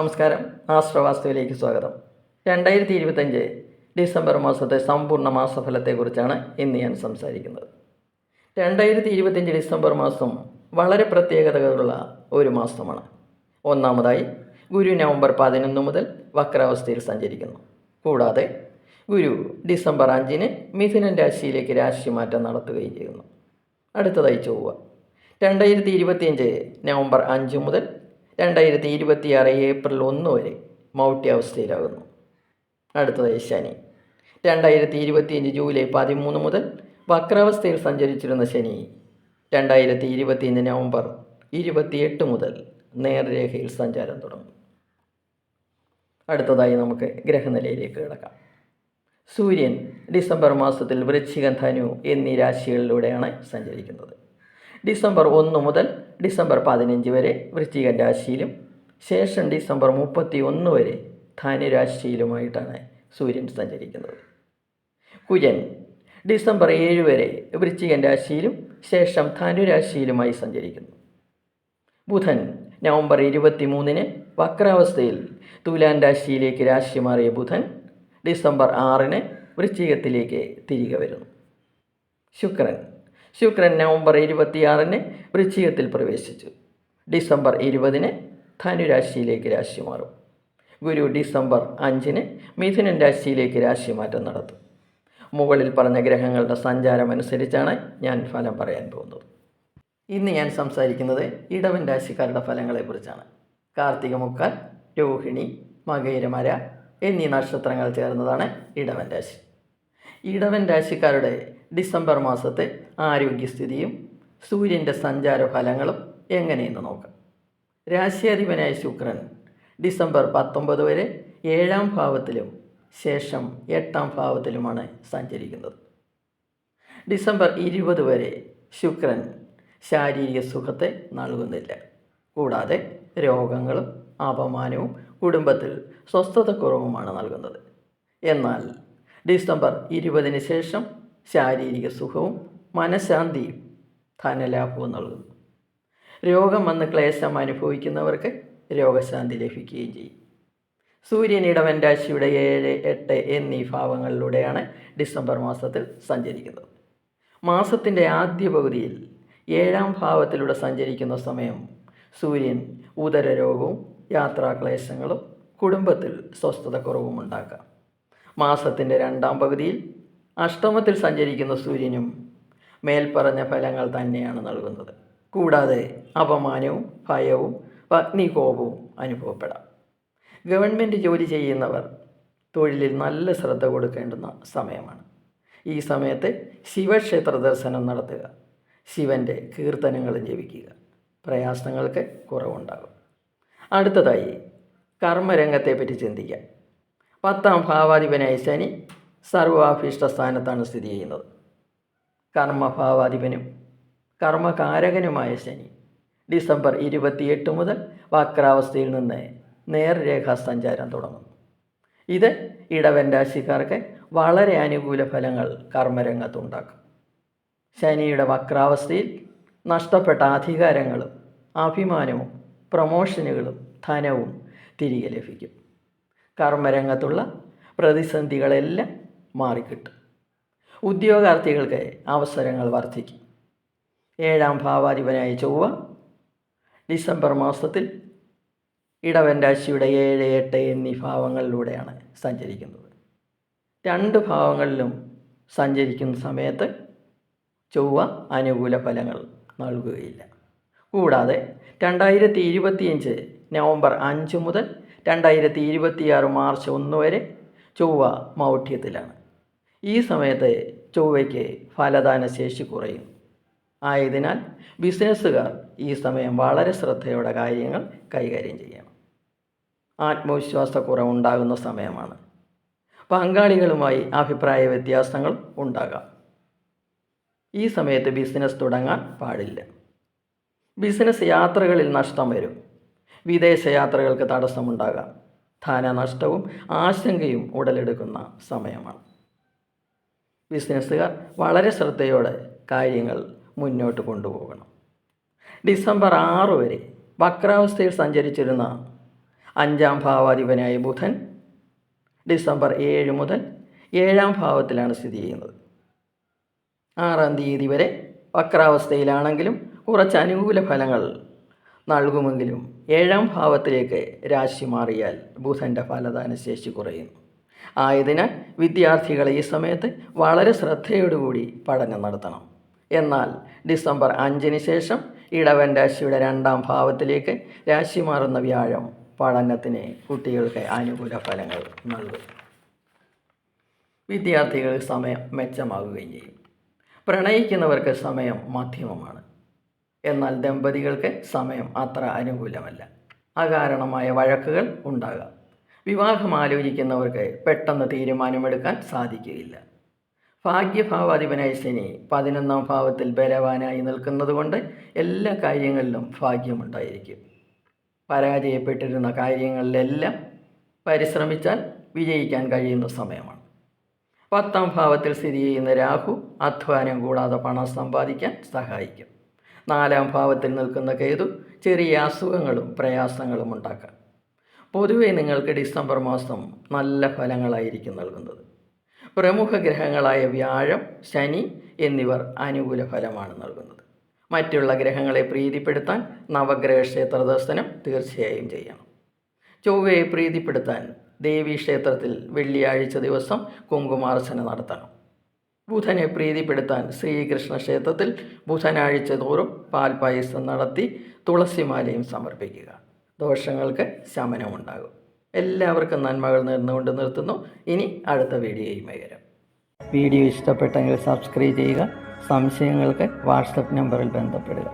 നമസ്കാരം. ആശ്രവാസ്തുവിലേക്ക് സ്വാഗതം. രണ്ടായിരത്തി ഇരുപത്തഞ്ച് ഡിസംബർ മാസത്തെ സമ്പൂർണ മാസഫലത്തെക്കുറിച്ചാണ് ഇന്ന് ഞാൻ സംസാരിക്കുന്നത്. രണ്ടായിരത്തി ഇരുപത്തഞ്ച് ഡിസംബർ മാസം വളരെ പ്രത്യേകതകളുള്ള ഒരു മാസമാണ്. ഒന്നാമതായി ഗുരു നവംബർ പതിനൊന്ന് മുതൽ വക്രാവസ്ഥയിൽ സഞ്ചരിക്കുന്നു. കൂടാതെ ഗുരു ഡിസംബർ അഞ്ചിന് മിഥുനൻ രാശിയിലേക്ക് രാശിമാറ്റം നടത്തുകയും ചെയ്യുന്നു. അടുത്തതായി ചൊവ്വ. രണ്ടായിരത്തി ഇരുപത്തിയഞ്ച് നവംബർ അഞ്ച് മുതൽ രണ്ടായിരത്തി ഇരുപത്തിയാറ് ഏപ്രിൽ ഒന്ന് വരെ മൗട്ടി അവസ്ഥയിലാകുന്നു അടുത്തതായി ശനി. രണ്ടായിരത്തി ഇരുപത്തിയഞ്ച് ജൂലൈ പതിമൂന്ന് മുതൽ വക്രാവസ്ഥയിൽ സഞ്ചരിച്ചിരുന്ന ശനി. രണ്ടായിരത്തി ഇരുപത്തിയഞ്ച് നവംബർ ഇരുപത്തിയെട്ട് മുതൽ നേർരേഖയിൽ സഞ്ചാരം തുടങ്ങും. അടുത്തതായി നമുക്ക് ഗ്രഹനിലയിലേക്ക് കിടക്കാം. സൂര്യൻ ഡിസംബർ മാസത്തിൽ വൃശ്ചികം ധനു എന്നീ രാശികളിലൂടെയാണ് സഞ്ചരിക്കുന്നത്. ഡിസംബർ ഒന്ന് മുതൽ ഡിസംബർ പതിനഞ്ച് വരെ വൃശ്ചികൻ രാശിയിലും ശേഷം ഡിസംബർ മുപ്പത്തി ഒന്ന് വരെ ധനുരാശിയിലുമായിട്ടാണ് സൂര്യൻ സഞ്ചരിക്കുന്നത്. കുജൻ ഡിസംബർ ഏഴ് വരെ വൃശ്ചികൻ രാശിയിലും ശേഷം ധനുരാശിയിലുമായി സഞ്ചരിക്കുന്നു. ബുധൻ നവംബർ ഇരുപത്തി മൂന്നിന് വക്രാവസ്ഥയിൽ തുലാൻ രാശിയിലേക്ക് രാശി മാറിയ ബുധൻ ഡിസംബർ ആറിന് വൃശ്ചികത്തിലേക്ക് തിരികെ വരുന്നു. ശുക്രൻ ശുക്രൻ നവംബർ ഇരുപത്തിയാറിന് വൃശ്ചികത്തിൽ പ്രവേശിച്ചു. ഡിസംബർ ഇരുപതിന് ധനുരാശിയിലേക്ക് രാശി മാറും. ഗുരു ഡിസംബർ അഞ്ചിന് മിഥുനൻ രാശിയിലേക്ക് രാശിമാറ്റം നടത്തും. മുകളിൽ പറഞ്ഞ ഗ്രഹങ്ങളുടെ സഞ്ചാരം അനുസരിച്ചാണ് ഞാൻ ഫലം പറയാൻ പോകുന്നത്. ഇന്ന് ഞാൻ സംസാരിക്കുന്നത് ഇടവൻ രാശിക്കാരുടെ ഫലങ്ങളെക്കുറിച്ചാണ് കാർത്തിക മുക്കാൽ രോഹിണി മകയിരമര എന്നീ നക്ഷത്രങ്ങൾ ചേർന്നതാണ് ഇടവൻ രാശി. ഇടവൻ രാശിക്കാരുടെ ഡിസംബർ മാസത്തെ ആരോഗ്യസ്ഥിതിയും സൂര്യന്റെ സഞ്ചാര ഫലങ്ങളും എങ്ങനെയെന്ന് നോക്കാം. രാശിയാധിപനായ ശുക്രൻ ഡിസംബർ പത്തൊമ്പത് വരെ ഏഴാം ഭാവത്തിലും ശേഷം എട്ടാം ഭാവത്തിലുമാണ് സഞ്ചരിക്കുന്നത്. ഡിസംബർ ഇരുപത് വരെ ശുക്രൻ ശാരീരിക സുഖത്തെ നൽകുന്നില്ല. കൂടാതെ രോഗങ്ങളും അപമാനവും കുടുംബത്തിൽ സ്വസ്ഥതക്കുറവുമാണ് നൽകുന്നത്. എന്നാൽ ഡിസംബർ ഇരുപതിന് ശേഷം ശാരീരിക സുഖവും മനഃശാന്തിയും ധനലാഭവും നൽകുന്നു. രോഗം വന്ന് ക്ലേശം അനുഭവിക്കുന്നവർക്ക് രോഗശാന്തി ലഭിക്കുകയും ചെയ്യും. സൂര്യൻ ഇടവൻ രാശിയുടെ ഏഴ് എട്ട് എന്നീ ഭാവങ്ങളിലൂടെയാണ് ഡിസംബർ മാസത്തിൽ സഞ്ചരിക്കുന്നത്. മാസത്തിന്റെ ആദ്യ പകുതിയിൽ ഏഴാം ഭാവത്തിലൂടെ സഞ്ചരിക്കുന്ന സമയം സൂര്യൻ ഉദരരോഗവും യാത്രാക്ലേശങ്ങളും കുടുംബത്തിൽ സ്വസ്ഥതക്കുറവും ഉണ്ടാക്കാം. മാസത്തിന്റെ രണ്ടാം പകുതിയിൽ അഷ്ടമത്തിൽ സഞ്ചരിക്കുന്ന സൂര്യനും മേൽപ്പറഞ്ഞ ഫലങ്ങൾ തന്നെയാണ് നൽകുന്നത്. കൂടാതെ അപമാനവും ഭയവും അഗ്നികോപവും അനുഭവപ്പെടാം. ഗവൺമെന്റ് ജോലി ചെയ്യുന്നവർ തൊഴിലിൽ നല്ല ശ്രദ്ധ കൊടുക്കേണ്ടുന്ന സമയമാണ്. ഈ സമയത്ത് ശിവക്ഷേത്ര ദർശനം നടത്തുക ശിവന്റെ കീർത്തനങ്ങൾ ജപിക്കുക പ്രയാസങ്ങൾക്ക് കുറവുണ്ടാകും. അടുത്തതായി കർമ്മരംഗത്തെപ്പറ്റി ചിന്തിക്കാം. പത്താം ഭാവാധിപനായ ശനി സർവാഭീഷ്ട സ്ഥാനത്താണ് സ്ഥിതി ചെയ്യുന്നത്. കർമ്മഭാവാധിപനും കർമ്മകാരകനുമായ ശനി ഡിസംബർ ഇരുപത്തിയെട്ട് മുതൽ വക്രാവസ്ഥയിൽ നിന്ന് നേർരേഖാ സഞ്ചാരം തുടങ്ങുന്നു. ഇത് ഇടവൻ രാശിക്കാർക്ക് വളരെ അനുകൂല ഫലങ്ങൾ കർമ്മരംഗത്തുണ്ടാക്കും. ശനിയുടെ വക്രാവസ്ഥയിൽ നഷ്ടപ്പെട്ട അധികാരങ്ങളും അഭിമാനവും പ്രമോഷനുകളും ധനവും തിരികെ ലഭിക്കും. കർമ്മരംഗത്തുള്ള പ്രതിസന്ധികളെല്ലാം മാറിക്കിട്ടും. ഉദ്യോഗാർത്ഥികൾക്ക് അവസരങ്ങൾ വർദ്ധിക്കും. ഏഴാം ഭാവാധിപനായ ചൊവ്വ ഡിസംബർ മാസത്തിൽ ഇടവൻ രാശിയുടെ ഏഴ് എട്ട് എന്നീ ഭാവങ്ങളിലൂടെയാണ് സഞ്ചരിക്കുന്നത്. രണ്ട് ഭാവങ്ങളിലും സഞ്ചരിക്കുന്ന സമയത്ത് ചൊവ്വ അനുകൂല ഫലങ്ങൾ നൽകുകയില്ല. കൂടാതെ രണ്ടായിരത്തി ഇരുപത്തിയഞ്ച് നവംബർ അഞ്ച് മുതൽ രണ്ടായിരത്തി ഇരുപത്തിയാറ് മാർച്ച് ഒന്ന് വരെ ചൊവ്വ മൗഢ്യത്തിലാണ്. ഈ സമയത്ത് ചൊവ്വയ്ക്ക് ഫലദാന ശേഷി കുറയും. ആയതിനാൽ ബിസിനസ്സുകാർ ഈ സമയം വളരെ ശ്രദ്ധയോടെ കാര്യങ്ങൾ കൈകാര്യം ചെയ്യണം. ആത്മവിശ്വാസക്കുറവുണ്ടാകുന്ന സമയമാണ്. പങ്കാളികളുമായി അഭിപ്രായ വ്യത്യാസങ്ങൾ ഉണ്ടാകാം. ഈ സമയത്ത് ബിസിനസ് തുടങ്ങാൻ പാടില്ല. ബിസിനസ് യാത്രകളിൽ നഷ്ടം വരും. വിദേശ യാത്രകൾക്ക് തടസ്സമുണ്ടാകാം. ധനനഷ്ടവും ആശങ്കയും ഉടലെടുക്കുന്ന സമയമാണ്. ബിസിനസ്സുകാർ വളരെ ശ്രദ്ധയോടെ കാര്യങ്ങൾ മുന്നോട്ട് കൊണ്ടുപോകണം. ഡിസംബർ ആറ് വരെ വക്രാവസ്ഥയിൽ സഞ്ചരിച്ചിരുന്ന അഞ്ചാം ഭാവാധിപനായ ബുധൻ ഡിസംബർ ഏഴ് മുതൽ ഏഴാം ഭാവത്തിലാണ് സ്ഥിതി ചെയ്യുന്നത്. ആറാം തീയതി വരെ വക്രാവസ്ഥയിലാണെങ്കിലും കുറച്ച് അനുകൂല ഫലങ്ങൾ നൽകുമെങ്കിലും ഏഴാം ഭാവത്തിലേക്ക് രാശി മാറിയാൽ ബുധന്റെ ഫലദാന ശേഷി കുറയുന്നു ആയതിനാൽ വിദ്യാർത്ഥികൾ ഈ സമയത്ത് വളരെ ശ്രദ്ധയോടുകൂടി പഠനം നടത്തണം. എന്നാൽ ഡിസംബർ അഞ്ചിന് ശേഷം ഇടവൻ രാശിയുടെ രണ്ടാം ഭാവത്തിലേക്ക് രാശി മാറുന്ന വ്യാഴം പഠനത്തിന് കുട്ടികൾക്ക് അനുകൂല ഫലങ്ങൾ നൽകും. വിദ്യാർത്ഥികൾ സമയം മെച്ചമാകുകയും ചെയ്യും. പ്രണയിക്കുന്നവർക്ക് സമയം മധ്യമമാണ്. എന്നാൽ ദമ്പതികൾക്ക് സമയം അത്ര അനുകൂലമല്ല. അകാരണമായ വഴക്കുകൾ ഉണ്ടാകാം. വിവാഹം ആലോചിക്കുന്നവർക്ക് പെട്ടെന്ന് തീരുമാനമെടുക്കാൻ സാധിക്കുകയില്ല. ഭാഗ്യഭാവാധിപനായ ശനി പതിനൊന്നാം ഭാവത്തിൽ ബലവാനായി നിൽക്കുന്നതുകൊണ്ട് എല്ലാ കാര്യങ്ങളിലും ഭാഗ്യമുണ്ടായിരിക്കും. പരാജയപ്പെട്ടിരുന്ന കാര്യങ്ങളിലെല്ലാം പരിശ്രമിച്ചാൽ വിജയിക്കാൻ കഴിയുന്ന സമയമാണ്. പത്താം ഭാവത്തിൽ സ്ഥിതി ചെയ്യുന്ന രാഹു അധ്വാനം കൂടാതെ പണം സമ്പാദിക്കാൻ സഹായിക്കും. നാലാം ഭാവത്തിൽ നിൽക്കുന്ന കേതു ചെറിയ അസുഖങ്ങളും പ്രയാസങ്ങളും ഉണ്ടാക്കാം. പൊതുവെ നിങ്ങൾക്ക് ഡിസംബർ മാസം നല്ല ഫലങ്ങളായിരിക്കും നൽകുന്നത്. പ്രമുഖ ഗ്രഹങ്ങളായ വ്യാഴം ശനി എന്നിവർ അനുകൂല ഫലമാണ് നൽകുന്നത്. മറ്റുള്ള ഗ്രഹങ്ങളെ പ്രീതിപ്പെടുത്താൻ നവഗ്രഹ ക്ഷേത്ര ദർശനം തീർച്ചയായും ചെയ്യണം. ചൊവ്വയെ പ്രീതിപ്പെടുത്താൻ ദേവീ ക്ഷേത്രത്തിൽ വെള്ളിയാഴ്ച ദിവസം കുങ്കുമാർച്ചന നടത്തണം. ബുധനെ പ്രീതിപ്പെടുത്താൻ ശ്രീകൃഷ്ണ ക്ഷേത്രത്തിൽ ബുധനാഴ്ച തോറും പാൽപായസം നടത്തി തുളസിമാലയും സമർപ്പിക്കുക. ദോഷങ്ങൾക്ക് ശമനമുണ്ടാകും. എല്ലാവർക്കും നന്മകൾ നേർന്നുകൊണ്ട് നിർത്തുന്നു. ഇനി അടുത്ത വീഡിയോയുമായി വരാം. വീഡിയോ ഇഷ്ടപ്പെട്ടെങ്കിൽ സബ്സ്ക്രൈബ് ചെയ്യുക. സംശയങ്ങൾക്ക് വാട്സപ്പ് നമ്പറിൽ ബന്ധപ്പെടുക.